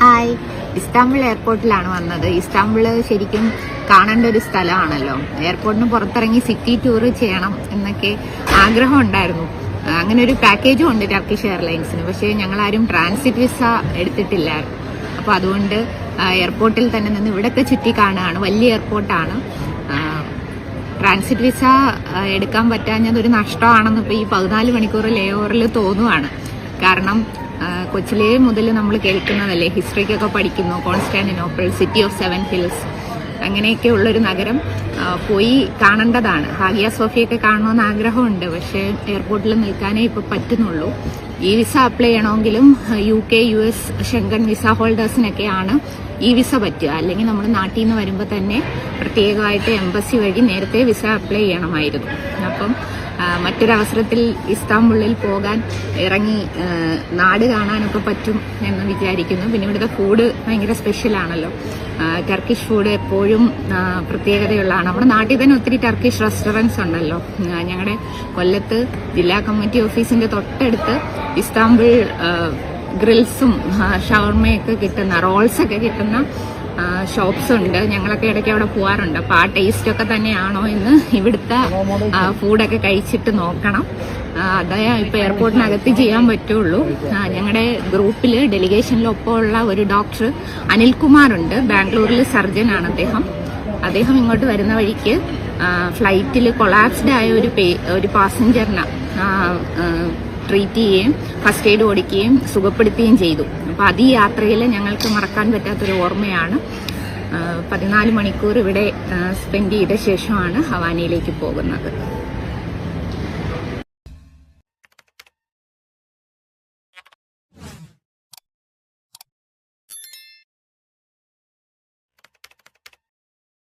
Hi Istanbul എയർപോർട്ടിലാണ് വന്നത്. Istanbul ശരിക്കും കാണേണ്ട ഒരു സ്ഥലമാണല്ലോ. എയർപോർട്ടിന് പുറത്തിറങ്ങി സിറ്റി ടൂർ ചെയ്യണം എന്നൊക്കെ ആഗ്രഹം ഉണ്ടായിരുന്നു. അങ്ങനെ ഒരു പാക്കേജും ഉണ്ട് ടർക്കിഷ് എയർലൈൻസിന്. പക്ഷേ ഞങ്ങളാരും ട്രാൻസിറ്റ് വിസ എടുത്തിട്ടില്ല. അപ്പോൾ അതുകൊണ്ട് എയർപോർട്ടിൽ തന്നെ നിന്ന് ഇവിടെയൊക്കെ ചുറ്റി കാണുകയാണ്. വലിയ എയർപോർട്ടാണ്. ട്രാൻസിറ്റ് വിസ എടുക്കാൻ പറ്റാഞ്ഞത് ഒരു നഷ്ടമാണെന്ന് ഇപ്പോൾ ഈ പതിനാല് മണിക്കൂർ ലേ ഓവറിൽ തോന്നുവാണ്. കാരണം കൊച്ചിലേ മുതൽ നമ്മൾ കേൾക്കുന്നതല്ലേ? ഹിസ്റ്ററിക്കൊക്കെ പഠിക്കുന്നു. Constantinople city of seven hills. അങ്ങനെയൊക്കെ ഉള്ളൊരു നഗരം പോയി കാണേണ്ടതാണ്. ഹാഗിയ സോഫിയൊക്കെ കാണണമെന്ന് ആഗ്രഹമുണ്ട്. പക്ഷേ എയർപോർട്ടിൽ നിൽക്കാനേ ഇപ്പോൾ പറ്റുന്നുള്ളൂ. ഈ വിസ അപ്ലൈ ചെയ്യണമെങ്കിലും U K U S Schengen visa ഹോൾഡേഴ്സിനൊക്കെയാണ് ഈ വിസ പറ്റുക. അല്ലെങ്കിൽ നമ്മൾ നാട്ടിൽ നിന്ന് വരുമ്പോൾ തന്നെ പ്രത്യേകമായിട്ട് എംബസി വഴി നേരത്തെ വിസ അപ്ലൈ ചെയ്യണമായിരുന്നു. അപ്പം മറ്റൊരവസരത്തിൽ ഇസ്താംബുളിൽ പോകാൻ ഇറങ്ങി നാട് കാണാനൊക്കെ പറ്റും എന്ന് വിചാരിക്കുന്നു. പിന്നെ ഇവിടുത്തെ ഫുഡ് ഭയങ്കര സ്പെഷ്യലാണല്ലോ ടർക്കിഷ് ഫുഡ് എപ്പോഴും പ്രത്യേകതയുള്ളതാണ്. നമ്മുടെ നാട്ടിൽ തന്നെ ഒത്തിരി ടർക്കിഷ് റെസ്റ്റോറന്റ്സ് ഉണ്ടല്ലോ. ഞങ്ങളുടെ കൊല്ലത്ത് ജില്ലാ കമ്മിറ്റി ഓഫീസിന്റെ തൊട്ടടുത്ത് ഇസ്താംബുൾ ഗ്രിൽസും ഷവർമയൊക്കെ കിട്ടുന്ന റോൾസൊക്കെ കിട്ടുന്ന ഷോപ്സ് ഉണ്ട്. ഞങ്ങളൊക്കെ ഇടയ്ക്ക് അവിടെ പോകാറുണ്ട് അപ്പോൾ ആ ടേസ്റ്റ് ഒക്കെ തന്നെയാണോ എന്ന് ഇവിടുത്തെ ഫുഡൊക്കെ കഴിച്ചിട്ട് നോക്കണം. അതേ ഇപ്പോൾ എയർപോർട്ടിനകത്ത് ചെയ്യാൻ പറ്റുള്ളൂ. ഞങ്ങളുടെ ഗ്രൂപ്പിൽ ഡെലിഗേഷനിലൊപ്പമുള്ള ഒരു ഡോക്ടർ അനിൽകുമാർ അനിൽകുമാറുണ്ട്. ബാംഗ്ലൂരിൽ സർജനാണ് അദ്ദേഹം. അദ്ദേഹം ഇങ്ങോട്ട് വരുന്ന വഴിക്ക് ഫ്ലൈറ്റിൽ കൊളാപ്സ്ഡ് ആയ ഒരു പേ- ഒരു പാസഞ്ചറിനെ ട്രീറ്റ് ചെയ്യുകയും ഫസ്റ്റ് എയ്ഡ് കൊടുക്കുകയും സുഖപ്പെടുത്തുകയും ചെയ്തു. അപ്പോൾ അത് ഈ യാത്രയിൽ ഞങ്ങൾക്ക് മറക്കാൻ പറ്റാത്തൊരു ഓർമ്മയാണ്. പതിനാല് മണിക്കൂർ ഇവിടെ സ്പെൻഡ് ചെയ്ത ശേഷമാണ് ഹവാനയിലേക്ക് പോകുന്നത്.